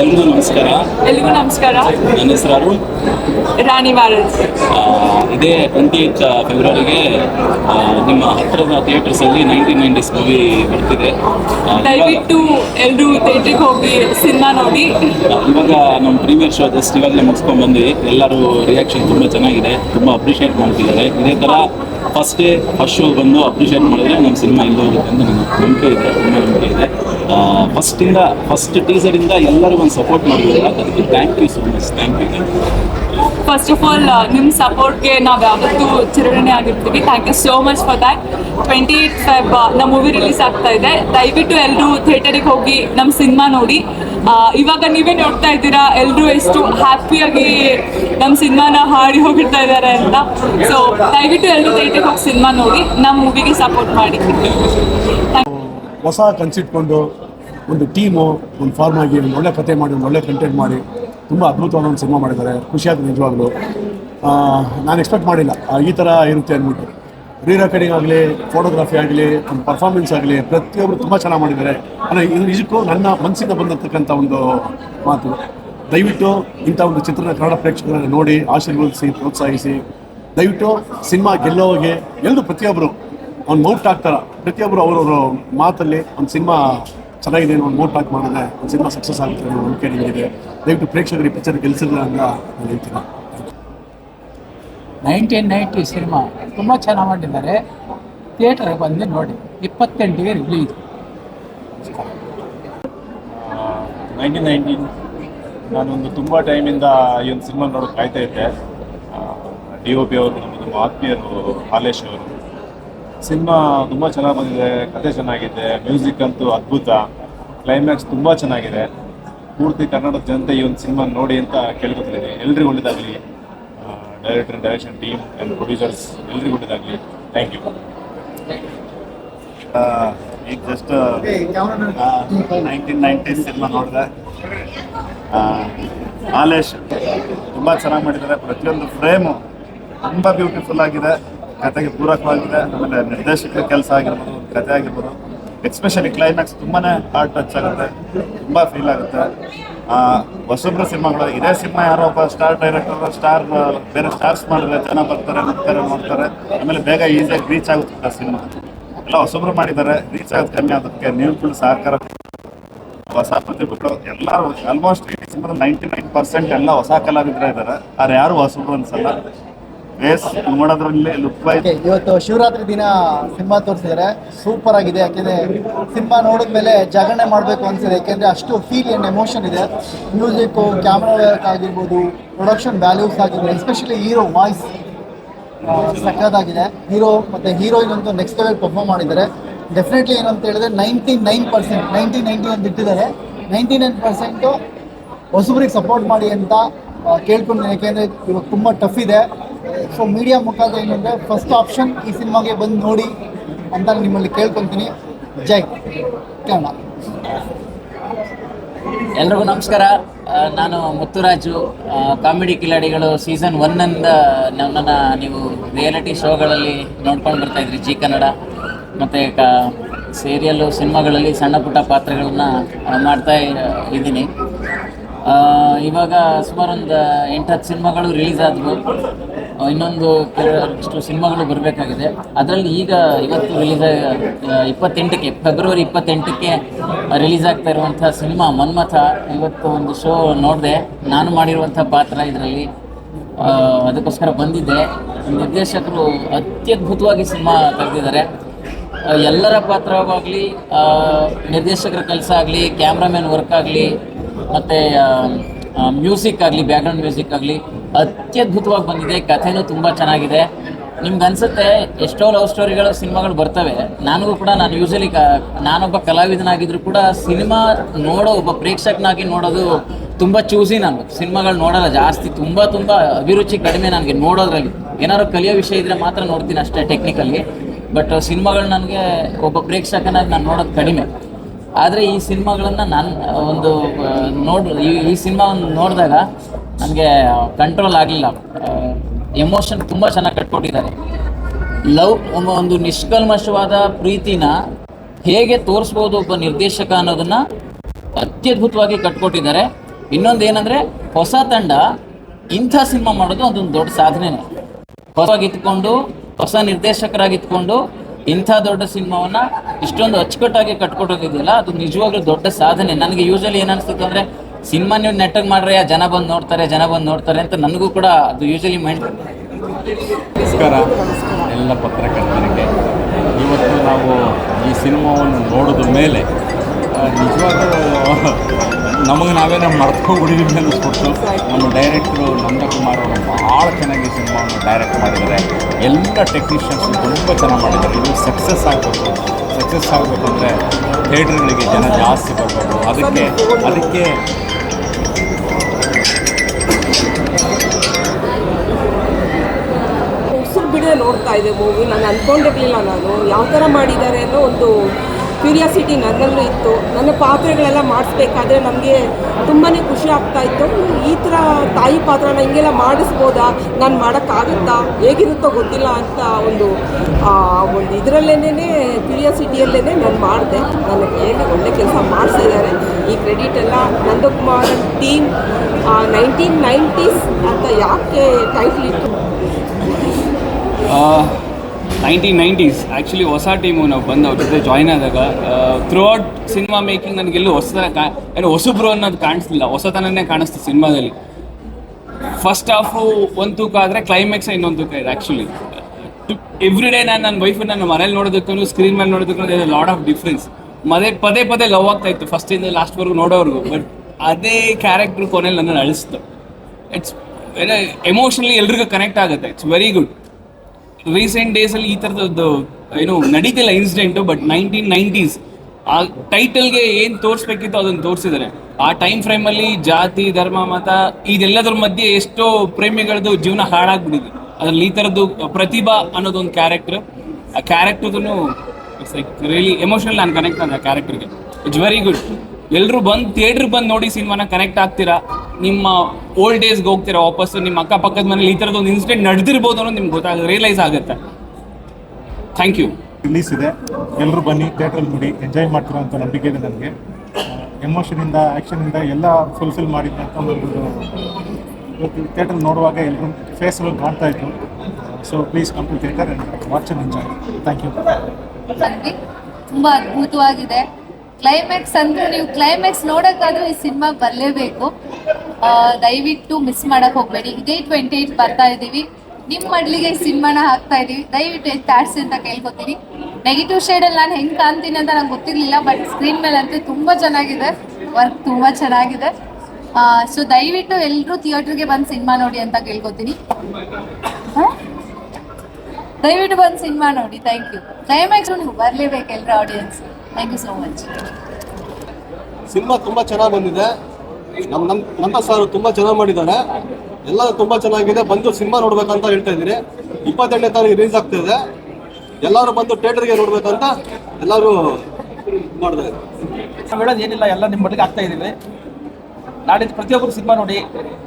ಎಲ್ರಿಗೂ ನಮಸ್ಕಾರ. ಎಲ್ರಿಗೂ ನಮಸ್ಕಾರ. ನನ್ನ ಹೆಸರು ಅರುಣ್. ರಾಣಿ ಆ, ಇದೇ ಟ್ವೆಂಟಿ ಏತ್ ಫೆಬ್ರವರಿಗೆ ನಿಮ್ಮ ಹತ್ತಿರದ ಥಿಯೇಟರ್ಸಲ್ಲಿ ನೈನ್ಟೀನ್ ನೈನ್ಟೀಸ್ ಮೂವಿ ಬರ್ತಿದೆ. ದಯವಿಟ್ಟು ಎಲ್ಲರೂ ಥಿಯೇಟ್ರಿಗೆ ಹೋಗಿ ಸಿನಿಮಾ ನೋಡಿ. ಇವಾಗ ನಮ್ಮ ಪ್ರೀಮಿಯರ್ ಶೋ ಜಸ್ಟ್ ಇವಾಗಲೇ ಮುಗಿಸ್ಕೊಂಡು ಬಂದ್ವಿ. ಎಲ್ಲರೂ ರಿಯಾಕ್ಷನ್ ತುಂಬ ಚೆನ್ನಾಗಿದೆ. ತುಂಬ ಅಪ್ರಿಷಿಯೇಟ್ ಮಾಡ್ತಿದ್ದಾರೆ. ಇದೇ ಥರ ಫಸ್ಟ್ ಫಸ್ಟ್ ಶೋ ಬಂದು ಅಪ್ರಿಷಿಯೇಟ್ ಮಾಡಿದ್ರೆ ನಮ್ಮ ಸಿನಿಮಾ ಇಲ್ಲಿ ಹೋಗುತ್ತೆ ಅಂತ ನನ್ನ ನಂಬಿಕೆ ಇದೆ, ತುಂಬ ನಂಬಿಕೆ ಇದೆ. ಫಸ್ಟಿಂದ ಫಸ್ಟ್ ಟೀಸರಿಂದ ಎಲ್ಲರೂ ಒಂದು ಸಪೋರ್ಟ್ ಮಾಡಿದ್ರು ಅದಕ್ಕೆ thank you so much thank you first of all ನಿಮ್ಮ ಸಪೋರ್ಟ್ಗೆ ನಾವು ಯಾವತ್ತೂ ಚಿರಋಣಿ ಆಗಿರ್ತೀವಿ. Thank you so much for that twenty eight Feb ನಮ್ಮ ಮೂವಿ ರಿಲೀಸ್ ಆಗ್ತಾ ಇದೆ. ದಯವಿಟ್ಟು ಎಲ್ಲರೂ ಥಿಯೇಟರಿಗೆ ಹೋಗಿ ನಮ್ಮ ಸಿನಿಮಾ ನೋಡಿ. ಇವಾಗ ನೀವೇ ನೋಡ್ತಾ ಇದ್ದೀರಾ ಎಲ್ಲರೂ ಎಷ್ಟು ಹ್ಯಾಪಿಯಾಗಿ ನಮ್ಮ ಸಿನಿಮಾನ ಹಾಡಿ ಹೋಗಿರ್ತಾ ಇದ್ದಾರೆ ಅಂತ. ಸೊ ದಯವಿಟ್ಟು ಎಲ್ಲರೂ ಥಿಯೇಟರ್ಗೆ ಹೋಗಿ ಸಿನಿಮಾ ನೋಡಿ ನಮ್ಮ ಮೂವಿಗೆ ಸಪೋರ್ಟ್ ಮಾಡಿ. ಹೊಸ ಕನ್ಸಿಟ್ಕೊಂಡು ಒಂದು ಟೀಮು ಒಂದು ಫಾರ್ಮ್ ಆಗಿ ಒಂದು ಒಳ್ಳೆ ಕತೆ ಮಾಡಿ, ಒಂದು ಒಳ್ಳೆ ಕಂಟೆಂಟ್ ಮಾಡಿ, ತುಂಬ ಅದ್ಭುತವಾದ ಒಂದು ಸಿನಿಮಾ ಮಾಡಿದ್ದಾರೆ. ಖುಷಿಯಾದ ನಿಜವಾಗ್ಲೂ. ನಾನು ಎಕ್ಸ್ಪೆಕ್ಟ್ ಮಾಡಿಲ್ಲ. ಈ ಥರ ಇರುತ್ತೆ ಅಂದ್ಬಿಟ್ಟು. ರೀ ರೆಕಾರ್ಡಿಂಗ್ ಆಗಲಿ ಫೋಟೋಗ್ರಫಿ ಆಗಲಿ ಒಂದು ಪರ್ಫಾರ್ಮೆನ್ಸ್ ಆಗಲಿ ಪ್ರತಿಯೊಬ್ಬರು ತುಂಬ ಚೆನ್ನಾಗಿ ಮಾಡಿದ್ದಾರೆ. ಅಲ್ಲ ಇದು ನಿಜಕ್ಕೂ ನನ್ನ ಮನಸ್ಸಿಂದ ಬಂದಿರತಕ್ಕಂಥ ಒಂದು ಮಾತು. ದಯವಿಟ್ಟು ಇಂಥ ಒಂದು ಚಿತ್ರದ ಕನ್ನಡ ಪ್ರೇಕ್ಷಕರನ್ನು ನೋಡಿ ಆಶೀರ್ವದಿಸಿ, ಪ್ರೋತ್ಸಾಹಿಸಿ. ದಯವಿಟ್ಟು ಸಿನಿಮಾ ಗೆಲ್ಲೋಗೆ ಎಲ್ಲರೂ ಪ್ರತಿಯೊಬ್ಬರು ಅವ್ನು ಮೌಟ್ ಹಾಕ್ತಾರ. ಪ್ರತಿಯೊಬ್ಬರು ಅವರವರ ಮಾತಲ್ಲಿ ಒಂದು ಸಿನಿಮಾ ಚೆನ್ನಾಗಿದೆ ಒಂದು ಮೌಟ್ ಹಾಕಿ ಮಾಡಿದ್ರೆ ಒಂದು ಸಿನಿಮಾ ಸಕ್ಸಸ್ ಆಗುತ್ತೆ ಅನ್ನೋ ನಂಬಿಕೆ ನಿಮಗಿದೆ. ದಯವಿಟ್ಟು ಪ್ರೇಕ್ಷಕರಿಗೆ ಪಿಕ್ಚರ್ ಗೆಲ್ಸಿದ್ರೆ ಅಂತ ನಾನು ಹೇಳ್ತೀನಿ. ನೈನ್ಟೀನ್ ನೈಂಟಿ ಸಿನಿಮಾ ತುಂಬ ಚೆನ್ನಾಗಿ ಮಾಡಿದ್ದಾರೆ. ಥಿಯೇಟರ್ಗೆ ಬಂದು ನೋಡಿ, ಇಪ್ಪತ್ತೆಂಟಿಗೆ ರಿಲೀಸ್. ನೈನ್ಟೀನ್ ನೈನ್ಟೀನ್ ನಾನೊಂದು ತುಂಬ ಟೈಮಿಂದ ಈ ಒಂದು ಸಿನಿಮಾ ನೋಡೋಕೆ ಕಾಯ್ತಾ ಇದ್ದೆ. ಡಿ ಒ ಪಿ ಅವರು, ನಮ್ಮ ಆತ್ಮೀಯರು ಹಾಲೇಶ್ ಅವರು. ಸಿನಿಮಾ ತುಂಬ ಚೆನ್ನಾಗಿ ಬಂದಿದೆ, ಕತೆ ಚೆನ್ನಾಗಿದೆ, ಮ್ಯೂಸಿಕ್ ಅಂತೂ ಅದ್ಭುತ ಕ್ಲೈಮ್ಯಾಕ್ಸ್ ತುಂಬ ಚೆನ್ನಾಗಿದೆ. ಪೂರ್ತಿ ಕನ್ನಡದ ಜನತೆ ಈ ಒಂದು ಸಿನಿಮಾ ನೋಡಿ ಅಂತ ಕೇಳ್ಕೊತಿದ್ದೀನಿ. ಎಲ್ರಿಗೂ ಒಳ್ಳೇದಾಗಲಿ. Director direction team and producers ಎಲ್ಲರಿಗೂ ಒಳ್ಳೇದಾಗಲಿ ಥ್ಯಾಂಕ್ ಯು ಈಗ ಜಸ್ಟ್ ನೈನ್ಟೀನ್ ನೈನ್ಟೀನ್ ಸಿನಿಮಾ ನೋಡಿದೆ. ಆಲೇಶ್ ತುಂಬ ಚೆನ್ನಾಗಿ ಮಾಡಿದ್ದಾರೆ. ಪ್ರತಿಯೊಂದು ಫ್ರೇಮು ತುಂಬ ಬ್ಯೂಟಿಫುಲ್ ಆಗಿದೆ. ಕತೆಗೆ ಪೂರಕವಾಗಿದೆ. ಆಮೇಲೆ ನಿರ್ದೇಶಕರ ಕೆಲಸ ಆಗಿರ್ಬೋದು, ಕತೆ ಆಗಿರ್ಬೋದು. ಎಕ್ಸ್ಪೆಷಲಿ ಕ್ಲೈಮ್ಯಾಕ್ಸ್ ತುಂಬಾ ಹಾರ್ಟ್ ಟಚ್ ಆಗುತ್ತೆ. ತುಂಬ ಫೀಲ್ ಆಗುತ್ತೆ. ಹೊಸಬ್ರ ಸಿನಿಮಾಗಳು. ಇದೇ ಸಿನಿಮಾ ಯಾರೋ ಒಬ್ಬ ಸ್ಟಾರ್ ಡೈರೆಕ್ಟರ್ ಸ್ಟಾರ್ ಬೇರೆ ಸ್ಟಾರ್ಸ್ ಮಾಡಿದ್ರೆ ಜನ ಬರ್ತಾರೆ ನೋಡ್ತಾರೆ ನೋಡ್ತಾರೆ. ಆಮೇಲೆ ಬೇಗ ಈಸಿಯಾಗಿ ರೀಚ್ ಆಗುತ್ತೆ ಸಿನಿಮಾ. ಎಲ್ಲ ಹೊಸಬ್ರು ಮಾಡಿದ್ದಾರೆ ರೀಚ್ ಆಗೋದು ಕಮ್ಮಿ ಅದಕ್ಕೆ ನೀವು ಸಹಕಾರ ಹೊಸ ಪ್ರತಿಭೆಗಳು. ಎಲ್ಲರೂ ಆಲ್ಮೋಸ್ಟ್ ಈ ಸಿನಿಮಾದ ನೈಂಟಿ ನೈನ್ ಪರ್ಸೆಂಟ್ ಎಲ್ಲ ಹೊಸ ಕಲಾವಿದರು ಇದ್ದಾರೆ. ಆದ್ರೆ ಯಾರು ಹೊಸಬ್ರು ಅನ್ಸಲ್ಲ. ಬೇಸ್ ನೋಡೋದ್ರಲ್ಲಿ ಲುಕ್ ಇವತ್ತು ಶಿವರಾತ್ರಿ ದಿನ ಸಿನಿಮಾ ತೋರಿಸಿದ್ದಾರೆ ಸೂಪರ್ ಆಗಿದೆ, ಯಾಕೆಂದ್ರೆ ಸಿನಿಮಾ ನೋಡಿದ್ಮೇಲೆ ಜಾಗರಣೆ ಮಾಡಬೇಕು ಅನ್ಸಿದೆ ಯಾಕೆಂದ್ರೆ ಅಷ್ಟು ಫೀಲ್ ಅಂಡ್ ಎಮೋಷನ್ ಇದೆ. ಮ್ಯೂಸಿಕ್ ಕ್ಯಾಮ್ರಾ ವರ್ಕ್ ಆಗಿರ್ಬೋದು ಪ್ರೊಡಕ್ಷನ್ ವ್ಯಾಲ್ಯೂಸ್ ಆಗಿರ್ಬೋದು ಎಸ್ಪೆಷಲಿ ಹೀರೋ ವಾಯ್ಸ್ ಸಕ್ಕದಾಗಿದೆ ಹೀರೋ ಮತ್ತೆ ಹೀರೋಯಿನ್ ಅಂತೂ ನೆಕ್ಸ್ಟ್ ಲೆವೆಲ್ ಪರ್ಫಾರ್ಮ್ ಮಾಡಿದ್ದಾರೆ. ಡೆಫಿನೆಟ್ಲಿ ಏನಂತ ಹೇಳಿದ್ರೆ ninety nine percent ninety ninety ಅಂತ ಇಟ್ಟಿದ್ದಾರೆ ನೈಂಟಿ ನೈನ್ ಪರ್ಸೆಂಟು ಹೊಸಬ್ರಿಗೆ ಸಪೋರ್ಟ್ ಮಾಡಿ ಅಂತ ಕೇಳ್ಕೊಂಡಿದ್ದೀನಿ. ಯಾಕೆಂದರೆ ಇವಾಗ ತುಂಬ ಟಫ್ ಇದೆ. ಸೊ ಮೀಡಿಯಾ ಮುಖಾಂತರ ಏನಂದರೆ ಫಸ್ಟ್ ಆಪ್ಷನ್ ಈ ಸಿನಿಮಾಗೆ ಬಂದು ನೋಡಿ ಅಂತ ನಿಮ್ಮಲ್ಲಿ ಕೇಳ್ಕೊತೀನಿ. ಜೈ ಕನ್ನಡ. ಎಲ್ರಿಗೂ ನಮಸ್ಕಾರ. ನಾನು ಮುತ್ತುರಾಜು. ಕಾಮಿಡಿ ಕಿಲಾಡಿಗಳು ಸೀಸನ್ ಒನ್ನಿಂದ ನನ್ನನ್ನು ನೀವು ರಿಯಾಲಿಟಿ ಶೋಗಳಲ್ಲಿ ನೋಡ್ಕೊಂಡು ಬರ್ತಾ ಇದ್ರಿ ಜಿ ಕನ್ನಡ. ಮತ್ತು ಕ ಸೀರಿಯಲ್ಲು ಸಿನಿಮಾಗಳಲ್ಲಿ ಸಣ್ಣ ಪುಟ್ಟ ಪಾತ್ರಗಳನ್ನು ಮಾಡ್ತಾ ಇದ್ದೀನಿ. ಇವಾಗ ಸುಮಾರು ಒಂದು ಎಂಟು ಹತ್ತು ಸಿನಿಮಾಗಳು ರಿಲೀಸ್ ಆದವು. ಇನ್ನೊಂದು ಕೆಲವಷ್ಟು ಸಿನಿಮಾಗಳು ಬರಬೇಕಾಗಿದೆ. ಅದರಲ್ಲಿ ಈಗ ಇವತ್ತು ರಿಲೀಸ್ ಇಪ್ಪತ್ತೆಂಟಕ್ಕೆ ಫೆಬ್ರವರಿ ಇಪ್ಪತ್ತೆಂಟಕ್ಕೆ ರಿಲೀಸ್ ಆಗ್ತಾ ಇರುವಂಥ ಸಿನಿಮಾ ಮನ್ಮಥ ಇವತ್ತು ಒಂದು ಶೋ ನೋಡಿದೆ. ನಾನು ಮಾಡಿರುವಂಥ ಪಾತ್ರ ಇದರಲ್ಲಿ ಅದಕ್ಕೋಸ್ಕರ ಬಂದಿದ್ದೆ. ನಿರ್ದೇಶಕರು ಅತ್ಯದ್ಭುತವಾಗಿ ಸಿನಿಮಾ ತೆಗೆದಿದ್ದಾರೆ. ಎಲ್ಲರ ಪಾತ್ರವಾಗಲಿ ನಿರ್ದೇಶಕರ ಕೆಲಸ ಆಗಲಿ ಕ್ಯಾಮ್ರಾಮ್ಯಾನ್ ವರ್ಕ್ ಆಗಲಿ, ಮತ್ತು ಮ್ಯೂಸಿಕ್ ಆಗಲಿ ಬ್ಯಾಕ್ಗ್ರೌಂಡ್ ಮ್ಯೂಸಿಕ್ ಆಗಲಿ ಅತ್ಯದ್ಭುತವಾಗಿ ಬಂದಿದೆ. ಕಥೆನೂ ತುಂಬ ಚೆನ್ನಾಗಿದೆ. ನಿಮ್ಗೆ ಅನ್ಸುತ್ತೆ ಎಷ್ಟೋ ಲವ್ ಸ್ಟೋರಿಗಳು ಸಿನಿಮಾಗಳು ಬರ್ತವೆ. ನನಗೂ ಕೂಡ ನಾನು ಯೂಶಲಿ ಕ, ನಾನೊಬ್ಬ ಕಲಾವಿದನಾಗಿದ್ರು ಕೂಡ ಸಿನಿಮಾ ನೋಡೋ ಒಬ್ಬ ಪ್ರೇಕ್ಷಕನಾಗಿ ನೋಡೋದು ತುಂಬ ಚೂಸಿ ನಾನು. ಸಿನಿಮಾಗಳು ನೋಡೋಲ್ಲ, ಜಾಸ್ತಿ ತುಂಬ ತುಂಬ ಅಭಿರುಚಿ ಕಡಿಮೆ ನನಗೆ ನೋಡೋದ್ರಲ್ಲಿ. ಏನಾದ್ರು ಕಲಿಯೋ ವಿಷಯ ಇದ್ದರೆ ಮಾತ್ರ ನೋಡ್ತೀನಿ ಅಷ್ಟೇ ಟೆಕ್ನಿಕಲ್ಲಿ ಬಟ್ ಸಿನಿಮಾಗಳು ನನಗೆ ಒಬ್ಬ ಪ್ರೇಕ್ಷಕನಾಗಿ ನಾನು ನೋಡೋದು ಕಡಿಮೆ. ಆದರೆ ಈ ಸಿನಿಮಾಗಳನ್ನು ನಾನು ಒಂದು ನೋಡ್, ಈ ಈ ಸಿನಿಮಾವನ್ನು ನೋಡಿದಾಗ ನನಗೆ ಕಂಟ್ರೋಲ್ ಆಗಲಿಲ್ಲ. ಎಮೋಷನ್ ತುಂಬ ಚೆನ್ನಾಗಿ ಕಟ್ಕೊಟ್ಟಿದ್ದಾರೆ ಲವ್ ಒಂದು ನಿಷ್ಕಲ್ಮಶವಾದ ಪ್ರೀತಿನ ಹೇಗೆ ತೋರಿಸ್ಬೋದು ಒಬ್ಬ ನಿರ್ದೇಶಕ ಅನ್ನೋದನ್ನು ಅತ್ಯದ್ಭುತವಾಗಿ ಕಟ್ಕೊಟ್ಟಿದ್ದಾರೆ ಇನ್ನೊಂದು ಏನಂದರೆ ಹೊಸ ತಂಡ ಇಂಥ ಸಿನಿಮಾ ಮಾಡೋದು ಅದೊಂದು ದೊಡ್ಡ ಸಾಧನೆನೇ. ಹೊಸವಾಗಿತ್ಕೊಂಡು ಹೊಸ ನಿರ್ದೇಶಕರಾಗಿತ್ಕೊಂಡು ಇಂಥ ದೊಡ್ಡ ಸಿನಿಮಾವನ್ನು ಇಷ್ಟೊಂದು ಅಚ್ಚುಕಟ್ಟಾಗಿ ಕಟ್ಕೊಟ್ಟೋಗಿದೆಯಲ್ಲ ಅದು ನಿಜವಾಗ್ಲೂ ದೊಡ್ಡ ಸಾಧನೆ. ನನಗೆ ಯೂಶಲಿ ಏನು ಅನಿಸ್ತಿತ್ತು ಅಂದ್ರೆ ಸಿನಿಮಾ ನೀವು ನೆಟ್ಟಗೆ ಮಾಡ್ರೆ ಜನ ಬಂದು ನೋಡ್ತಾರೆ, ಜನ ಬಂದು ನೋಡ್ತಾರೆ ಅಂತ ನನಗೂ ಕೂಡ ಅದು ಯೂಶಲಿ ಮೈಂಡ್ ನಮಸ್ಕಾರ. ಎಲ್ಲ ಪತ್ರಕರ್ತರಿಗೆ. ಇವತ್ತು ನಾವು ಈ ಸಿನಿಮಾವನ್ನು ನೋಡಿದ ಮೇಲೆ ನಿಜವಾಗೂ ನಮಗೆ ನಾವೇ ನಮ್ಮ ಮರ್ತ್ಕೊಂಡ್ಬಿಟ್ಟಿದ್ದೀವಿ ಅನ್ನಿಸ್ಬಿಟ್ಟು ನಮ್ಮ ಡೈರೆಕ್ಟ್ರು ನಂದಕುಮಾರ್ ಅವರು ಭಾಳ ಚೆನ್ನಾಗಿ ಸಿನಿಮಾವನ್ನು ಡೈರೆಕ್ಟ್ ಮಾಡಿದ್ದಾರೆ. ಎಲ್ಲ ಟೆಕ್ನಿಷಿಯನ್ಸ್ ತುಂಬ ಚೆನ್ನಾಗಿ ಮಾಡಿದ್ದಾರೆ. ಇದು ಸಕ್ಸಸ್ ಆಗಬೇಕು. ಸಕ್ಸಸ್ ಆಗಬೇಕಂದ್ರೆ ಥಿಯೇಟ್ರ್ಗಳಿಗೆ ಜನ ಜಾಸ್ತಿ ಬರಬೇಕು ಅದಕ್ಕೆ ಅದಕ್ಕೆ ನೋಡ್ತಾ ಇದೆ ಮೂವಿ. ನಾನು ಅಂದ್ಕೊಂಡಿರಲಿಲ್ಲ ನಾನು. ಯಾವ ಥರ ಮಾಡಿದ್ದಾರೆ ಅನ್ನೋ ಒಂದು ಕ್ಯೂರಿಯಾಸಿಟಿ ನನ್ನಲ್ಲೂ ಇತ್ತು. ನನ್ನ ಪಾತ್ರಗಳೆಲ್ಲ ಮಾಡಿಸ್ಬೇಕಾದ್ರೆ ನಮಗೆ ತುಂಬಾ ಖುಷಿ ಆಗ್ತಾ ಇತ್ತು. ಈ ಥರ ತಾಯಿ ಪಾತ್ರನ ಹಿಂಗೆಲ್ಲ ಮಾಡಿಸ್ಬೋದಾ? ನಾನು ಮಾಡೋಕ್ಕಾಗುತ್ತಾ? ಹೇಗಿರುತ್ತೋ ಗೊತ್ತಿಲ್ಲ ಅಂತ ಒಂದು ಒಂದು ಇದರಲ್ಲೇನೇ ಕ್ಯೂರಿಯಾಸಿಟಿಯಲ್ಲೇ ನಾನು ಮಾಡಿದೆ. ನನಗೆ ಹೇಗೆ ಒಳ್ಳೆ ಕೆಲಸ ಮಾಡಿಸಿದ್ದಾರೆ. ಈ ಕ್ರೆಡಿಟ್ ಎಲ್ಲ ನಂದಕುಮಾರ್ ಟೀಮ್ ನೈನ್ಟೀನ್ ನೈಂಟೀಸ್ ಅಂತ ಯಾಕೆ ಟೈಟ್ಲ್ ನೈನ್ಟೀನ್ ನೈಂಟೀಸ್ ಆ್ಯಕ್ಚುಲಿ ಹೊಸ ಟೀಮು ನಾವು ಬಂದು ಅವ್ರ ಜೊತೆ ಜಾಯ್ನ್ ಆದಾಗ ಥ್ರೂ ಔಟ್ ಸಿನಿಮಾ ಮೇಕಿಂಗ್ ನನಗೆಲ್ಲೂ ಹೊಸ ಕಾ, ಏನು ಹೊಸಬ್ರು ಅನ್ನೋದು ಕಾಣಿಸ್ತಿಲ್ಲ ಹೊಸತನನೇ ಕಾಣಿಸ್ತು ಸಿನಿಮಾದಲ್ಲಿ ಫಸ್ಟ್ ಹಾಫು ಒಂದು ತೂಕ ಆದರೆ ಕ್ಲೈಮ್ಯಾಕ್ಸ್ ಇನ್ನೊಂದು ತೂಕ ಇದೆ ಆ್ಯಕ್ಚುಲಿ ಎವ್ರಿ ಡೇ ನಾನು ನನ್ನ ವೈಫ್ ನನ್ನ ಮನೇಲಿ ನೋಡೋದಕ್ಕೂ ಸ್ಕ್ರೀನ್ ಮೇಲೆ ನೋಡೋದಕ್ಕೂ ಲಾಟ್ ಆಫ್ ಡಿಫ್ರೆನ್ಸ್ ಮದೇ, ಪದೇ ಪದೇ ಲವ್ ಆಗ್ತಾ ಇತ್ತು ಫಸ್ಟಿಂದ ಲಾಸ್ಟ್ವರೆಗೂ ನೋಡೋವ್ರಿಗೂ ಬಟ್ ಅದೇ ಕ್ಯಾರೆಕ್ಟ್ರ್ ಕೊನೆಯಲ್ಲಿ ನನ್ನನ್ನು ಅಳಿಸ್ತು. ಇಟ್ಸ್ ಎಮೋಷನಲಿ ಎಲ್ರಿಗೂ ಕನೆಕ್ಟ್ ಆಗುತ್ತೆ. It's very good recent days ಅಲ್ಲಿ ಈ ತರದ್ದು ಏನು ನಡೀತಿಲ್ಲ ಇನ್ಸಿಡೆಂಟ್ ಬಟ್ ನೈನ್ಟೀನ್ ನೈನ್ಟೀಸ್ ಆ ಟೈಟಲ್ಗೆ ಏನ್ ತೋರಿಸ್ಬೇಕಿತ್ತು ಅದನ್ನು ತೋರಿಸಿದ್ದಾರೆ. ಆ ಟೈಮ್ ಫ್ರೇಮ್ ಅಲ್ಲಿ ಜಾತಿ, ಧರ್ಮ, ಮತ, ಇದೆಲ್ಲದ್ರ ಮಧ್ಯೆ ಎಷ್ಟೋ ಪ್ರೇಮಿಗಳದ್ದು ಜೀವನ ಹಾಳಾಗ್ಬಿಟ್ಟಿದೆ. ಅದ್ರಲ್ಲಿ ಈ ತರದ್ದು ಪ್ರತಿಭಾ ಅನ್ನೋದೊಂದು ಕ್ಯಾರೆಕ್ಟರ್ ಆ ಕ್ಯಾರೆಕ್ಟರ್ದು ರಿಯಲಿ ಎಮೋಷನಲ್ ನಾನು ಕನೆಕ್ಟ್ ಆದ ಕ್ಯಾರೆಕ್ಟರ್ಗೆ ಇಟ್ಸ್ ವೆರಿ ಗುಡ್ ಎಲ್ಲರೂ ಬಂದು ಥಿಯೇಟ್ರಿಗೆ ಬಂದು ನೋಡಿ ಸಿನಿಮಾನ ಕನೆಕ್ಟ್ ಆಗ್ತೀರಾ? ನಿಮ್ಮ ಓಲ್ಡ್ ಡೇಸ್ಗೆ ಹೋಗ್ತೀರಾ ವಾಪಸ್ಸು ನಿಮ್ಮ ಅಕ್ಕಪಕ್ಕದ ಮನೇಲಿ ಈ ಥರದ್ದು ಒಂದು ಇನ್ಸಿಡೆಂಟ್ ನಡೆದಿರ್ಬೋದು ಅನ್ನೋದು ನಿಮ್ಗೆ ಗೊತ್ತಾಗ ರಿಯಲೈಸ್ ಆಗುತ್ತೆ. ಥ್ಯಾಂಕ್ ಯು ರಿಲೀಸ್ ಇದೆ. ಎಲ್ಲರೂ ಬನ್ನಿ ಥಿಯೇಟ್ರಲ್ಲಿ ನೋಡಿ ಎಂಜಾಯ್ ಮಾಡ್ತಿರೋ ಅಂತ ನಂಬಿಕೆ ಇದೆ ನನಗೆ. ಎಮೋಷನಿಂದ ಆ್ಯಕ್ಷನಿಂದ ಎಲ್ಲ ಫುಲ್ಫಿಲ್ ಮಾಡಿದ್ದೆ ಅಂತ ಒಂದು ಇವತ್ತು ಥಿಯೇಟ್ರಲ್ಲಿ ನೋಡುವಾಗ ಎಲ್ಲರೂ ಫೇಸ್ಗಳು ಕಾಣ್ತಾ ಇತ್ತು so please come to theatre and watch and enjoy thank you ತುಂಬಾ ಅದ್ಭುತವಾಗಿದೆ. ಕ್ಲೈಮ್ಯಾಕ್ಸ್ ಅಂದ್ರೆ ನೀವು ಕ್ಲೈಮ್ಯಾಕ್ಸ್ ನೋಡೋಕ್ಕಾದ್ರೂ ಈ ಸಿನಿಮಾ ಬರಲೇಬೇಕು. ದಯವಿಟ್ಟು ಮಿಸ್ ಮಾಡಕ್ ಹೋಗ್ಬೇಡಿ. ಇದೇ ಟ್ವೆಂಟಿ ಏಟ್ ಬರ್ತಾ ಇದೀವಿ ನಿಮ್ಮ ಮಡ್ಲಿಗೆ ಈ ಸಿನಿಮಾನ ಹಾಕ್ತಾ ಇದೀವಿ ದಯವಿಟ್ಟು ಎಷ್ಟು ಆಡ್ಸಿ ಅಂತ ಕೇಳ್ಕೊತೀನಿ. ನೆಗೆಟಿವ್ ಶೇಡಲ್ಲಿ ನಾನು ಹೆಂಗೆ ಕಾಣ್ತೀನಿ ಅಂತ ನಂಗೆ ಗೊತ್ತಿರಲಿಲ್ಲ ಬಟ್ ಸ್ಕ್ರೀನ್ ಮೇಲೆ ಅಂತೂ ತುಂಬ ಚೆನ್ನಾಗಿದೆ. ವರ್ಕ್ ತುಂಬ ಚೆನ್ನಾಗಿದೆ. ಸೊ ದಯವಿಟ್ಟು ಎಲ್ಲರೂ ಗೆ ಬಂದು ಸಿನಿಮಾ ನೋಡಿ ಅಂತ ಕೇಳ್ಕೊತೀನಿ? ದಯವಿಟ್ಟು ಬಂದು ಸಿನಿಮಾ ನೋಡಿ. ಥ್ಯಾಂಕ್ ಯು ಕ್ಲೈಮ್ಯಾಕ್ಸ್ ನೀವು ಬರಲೇಬೇಕು ಎಲ್ಲರ audience thank you so much cinema ತುಂಬ ಚೆನ್ನಾಗಿ ಬಂದಿದೆ. ನಮ್ಮ ನಮ್ಮ ನಮ್ಮ ಸರ್ ತುಂಬ ಚೆನ್ನಾಗಿ ಮಾಡಿದ್ದಾರೆ. ಎಲ್ಲ ತುಂಬ ಚೆನ್ನಾಗಿದೆ. ಬಂದು ಸಿನಿಮಾ ನೋಡ್ಬೇಕಂತ ಹೇಳ್ತಾ ಇದ್ದೀನಿ. ಇಪ್ಪತ್ತೆಂಟನೇ ತಾರೀಕು ರಿಲೀಸ್ ಆಗ್ತಿದೆ ಎಲ್ಲರೂ ಬಂದು ಥಿಯೇಟರ್ಗೆ ನೋಡ್ಬೇಕಂತ ಎಲ್ಲರೂ ಮಾಡಿದ್ದಾರೆ ನಾವು ಹೇಳೋದು ಏನಿಲ್ಲ ಎಲ್ಲ ನಿಮ್ಮ ಮಟ್ಟಿಗೆ ಆಗ್ತಾ ಇದ್ದೀವಿ. ನಾಡಿದ್ದು ಪ್ರತಿಯೊಬ್ಬರು ಸಿನಿಮಾ ನೋಡಿ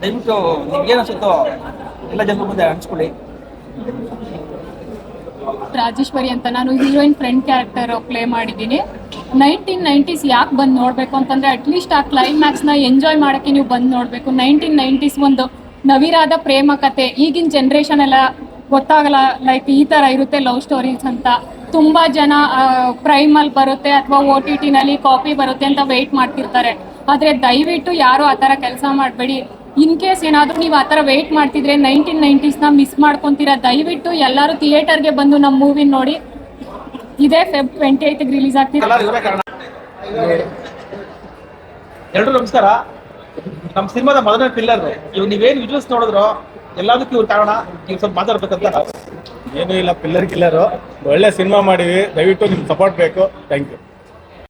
ದಯವಿಟ್ಟು ನಿಮ್ಗೆ ಏನು ಅನ್ಸುತ್ತೋ ಎಲ್ಲ ಜನರ ಮುಂದೆ ಹಂಚ್ಕೊಳ್ಳಿ. ರಾಜೇಶ್ವರಿ ಅಂತ. ನಾನು ಹೀರೋಯಿನ್ ಫ್ರೆಂಡ್ ಕ್ಯಾರೆಕ್ಟರ್ ಪ್ಲೇ ಮಾಡಿದ್ದೀನಿ. ನೈನ್ಟೀನ್ ನೈಂಟೀಸ್ ಯಾಕೆ ಬಂದು ನೋಡಬೇಕು ಅಂತಂದ್ರೆ ಅಟ್ಲೀಸ್ಟ್ ಆ ಕ್ಲೈಮ್ಯಾಕ್ಸ್ನ ಎಂಜಾಯ್ ಮಾಡೋಕ್ಕೆ ನೀವು ಬಂದು ನೋಡಬೇಕು. ನೈನ್ಟೀನ್ ನೈಂಟೀಸ್ ಒಂದು ನವಿರಾದ ಪ್ರೇಮ ಕತೆ. ಈಗಿನ ಜನ್ರೇಷನ್ ಎಲ್ಲ ಗೊತ್ತಾಗಲ್ಲ ಲೈಕ್ ಈ ಥರ ಇರುತ್ತೆ ಲವ್ ಸ್ಟೋರೀಸ್ ಅಂತ. ತುಂಬ ಜನ ಪ್ರೈಮಲ್ಲಿ ಬರುತ್ತೆ ಅಥವಾ ಓ ಟಿ ಟಿನಲ್ಲಿ ಕಾಪಿ ಬರುತ್ತೆ ಅಂತ ವೆಯ್ಟ್ ಮಾಡ್ತಿರ್ತಾರೆ. ಆದರೆ ದಯವಿಟ್ಟು ಯಾರು ಆ ಥರ ಕೆಲಸ ಮಾಡಬೇಡಿ. ಇನ್ ಕೇಸ್ ಏನಾದರೂ ನೀವು ಆ ಥರ ವೆಯ್ಟ್ ಮಾಡ್ತಿದ್ರೆ ನೈನ್ಟೀನ್ ನೈಂಟೀಸ್ನ ಮಿಸ್ ಮಾಡ್ಕೊತೀರಾ ದಯವಿಟ್ಟು ಎಲ್ಲರೂ ಥಿಯೇಟರ್ಗೆ ಬಂದು ನಮ್ಮ ಮೂವಿ ನೋಡಿ. ಇದೇ ಫೆಬ್ ಟ್ವೆಂಟಿ ಐತಿಗೆ ರಿಲೀಸ್ ಆಗ್ತಿದೆ. ಎಲ್ಲರೂ ನಮಸ್ಕಾರ. ನಮ್ಮ ಸಿನಿಮಾದ ಮೊದಲನೇ ಪಿಲ್ಲರ್ ಇವ್ ನೀವೇನ್ ವಿಜುವಲ್ಸ್ ನೋಡಿದ್ರು ಎಲ್ಲದಕ್ಕೂ ಇವ್ರು ಕಾರಣ. ನೀವು ಸ್ವಲ್ಪ ಮಾತಾಡ್ಬೇಕಂತ. ಏನೂ ಇಲ್ಲ ಪಿಲ್ಲರ್ ಕಿಲ್ಲರು ಒಳ್ಳೆ ಸಿನಿಮಾ ಮಾಡಿವಿ ದಯವಿಟ್ಟು ನಿಮ್ಗೆ ಸಪೋರ್ಟ್ ಬೇಕು. Thank you